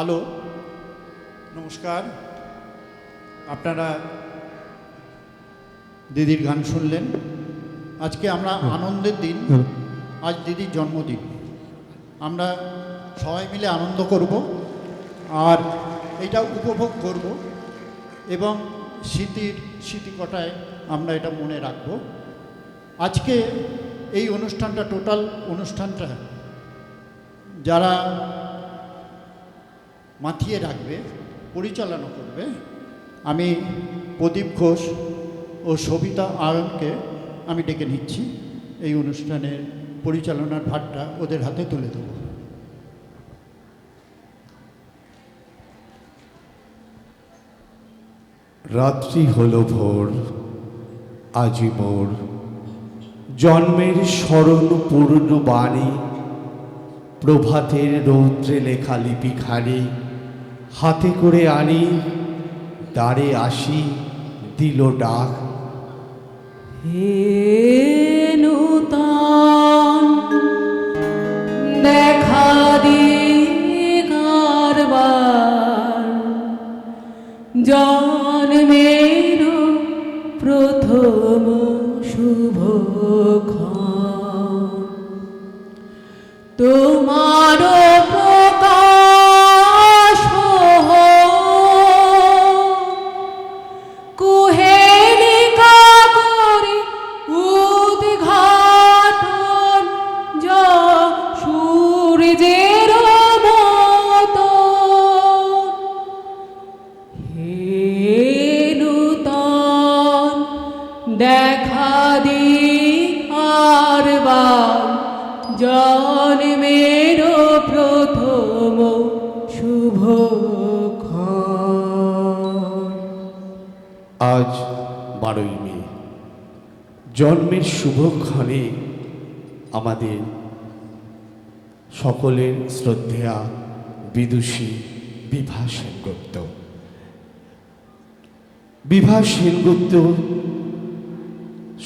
আলো নমস্কার। আপনারা দিদির গান শুনলেন। আজকে আমরা আনন্দের দিন আজ দিদির জন্মদিন। আমরা সবাই মিলে আনন্দ করব আর এটা উপভোগ করব এবং স্মৃতির স্মৃতিকটায় আমরা এটা মনে রাখব। আজকে এই অনুষ্ঠানটা টোটাল অনুষ্ঠানটা যারা মাথিয়ে রাখবে, পরিচালনা করবে। আমি প্রদীপ ঘোষ ও সবিতা আয়নকে আমি ডেকে নিচ্ছি। এই অনুষ্ঠানের পরিচালনার ভারটা ওদের হাতে তুলে দেবো। রাত্রি হল ভোর, আজি মোর জন্মের স্মরণ পূর্ণ বাণী, প্রভাতের রৌদ্রে লেখা লিপিখানি। হাতে করে আনি দাঁড়ে আসি দিল ডাক। হে নূতন দেখা দিগারবার জন্মের প্রথম শুভ দেখা দি আর জন্মের প্রথম শুভ আজ বারোই মে, জন্মের শুভক্ষণে আমাদের সকলের শ্রদ্ধেয়া বিদুষী বিভা সেনগুপ্ত। বিভা সেনগুপ্ত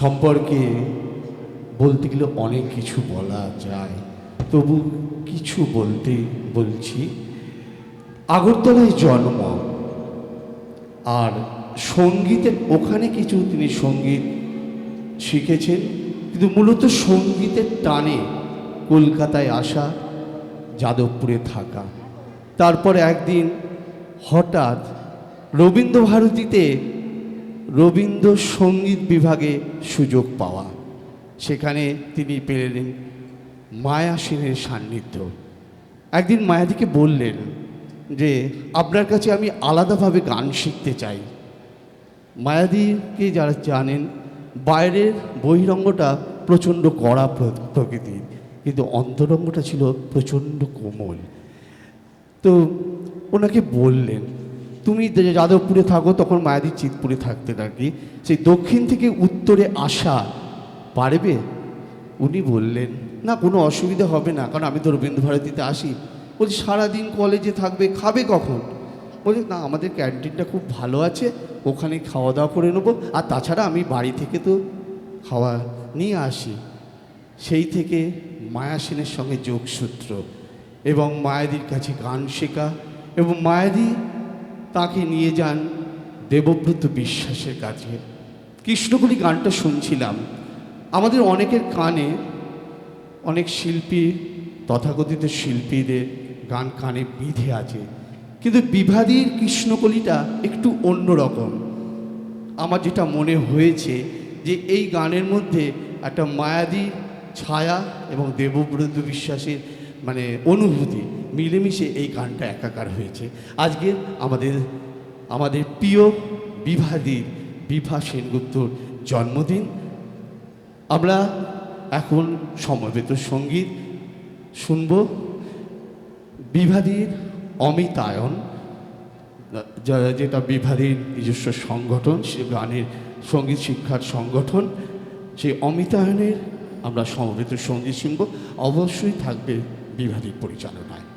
সম্পর্কে বলতে গেলে অনেক কিছু বলা যায়। তবু কিছু বলতে বলছি। আগরতলায় জন্ম। আর সঙ্গীতের ওখানে কিছু তিনি সংগীত শিখেছেন। কিন্তু মূলত সঙ্গীতের টানে কলকাতায় আসা, যাদবপুরে থাকা। তারপর একদিন হঠাৎ রবীন্দ্র ভারতীতে রবীন্দ্র সংগীত বিভাগে সুযোগ পাওয়া। সেখানে তিনি পেলেন মায়া সেনের সান্নিধ্য। একদিন মায়াদিকে বললেন যে, আপনার কাছে আমি আলাদাভাবে গান শিখতে চাই। মায়াদিকে যারা জানেন, বাইরের বহিরঙ্গটা প্রচণ্ড কড়া প্র- প্রকৃতির, কিন্তু অন্তরঙ্গটা ছিল প্রচণ্ড কোমল। তো ওনাকে বললেন তুমি যাদবপুরে থাকো, তখন মায়াদি চিতপুরে থাকতেন আর কি সেই দক্ষিণ থেকে উত্তরে আসা পারবে? উনি বললেন, না, কোনো অসুবিধা হবে না, কারণ আমি তো রবীন্দ্র ভারতীতে আসি। বলছি, সারাদিন কলেজে থাকবে, খাবে কখন? বলছি, না, আমাদের ক্যান্টিনটা খুব ভালো আছে, ওখানে খাওয়া দাওয়া করে নেব, আর তাছাড়া আমি বাড়ি থেকে তো খাওয়া নিয়ে আসি। সেই থেকে মায়া সেনের সঙ্গে যোগসূত্র এবং মায়াদির কাছে গান শেখা এবং মায়াদি তাকে নিয়ে যান দেবব্রত বিশ্বাসের কাছে। কৃষ্ণগুলি গানটা শুনছিলাম। আমাদের অনেকের কানে অনেক শিল্পী, তথাকথিত শিল্পীদের গান কানে বিধে আছে। কিন্তু বিভাদীর কৃষ্ণকলিটা একটু অন্যরকম আমার যেটা মনে হয়েছে যে এই গানের মধ্যে একটা মায়াদি ছায়া এবং দেবব্রত বিশ্বাসের মানে অনুভূতি, মিলেমিশে এই গানটা একাকার হয়েছে। আজকে আমাদের আমাদের প্রিয় বিভাদীর বিভা সেনগুপ্তর জন্মদিন। আমরা এখন সমবেত সংগীত শুনব। বিভাদীর অমিতায়ন যেটা বিভাদীর নিজস্ব সংগঠন, সে গানের সংগীত শিক্ষার সংগঠন। সেই অমিতায়নের আমরা সমবেত সংগীত শুনব। অবশ্যই থাকবে বিভাদীর পরিচালনায়।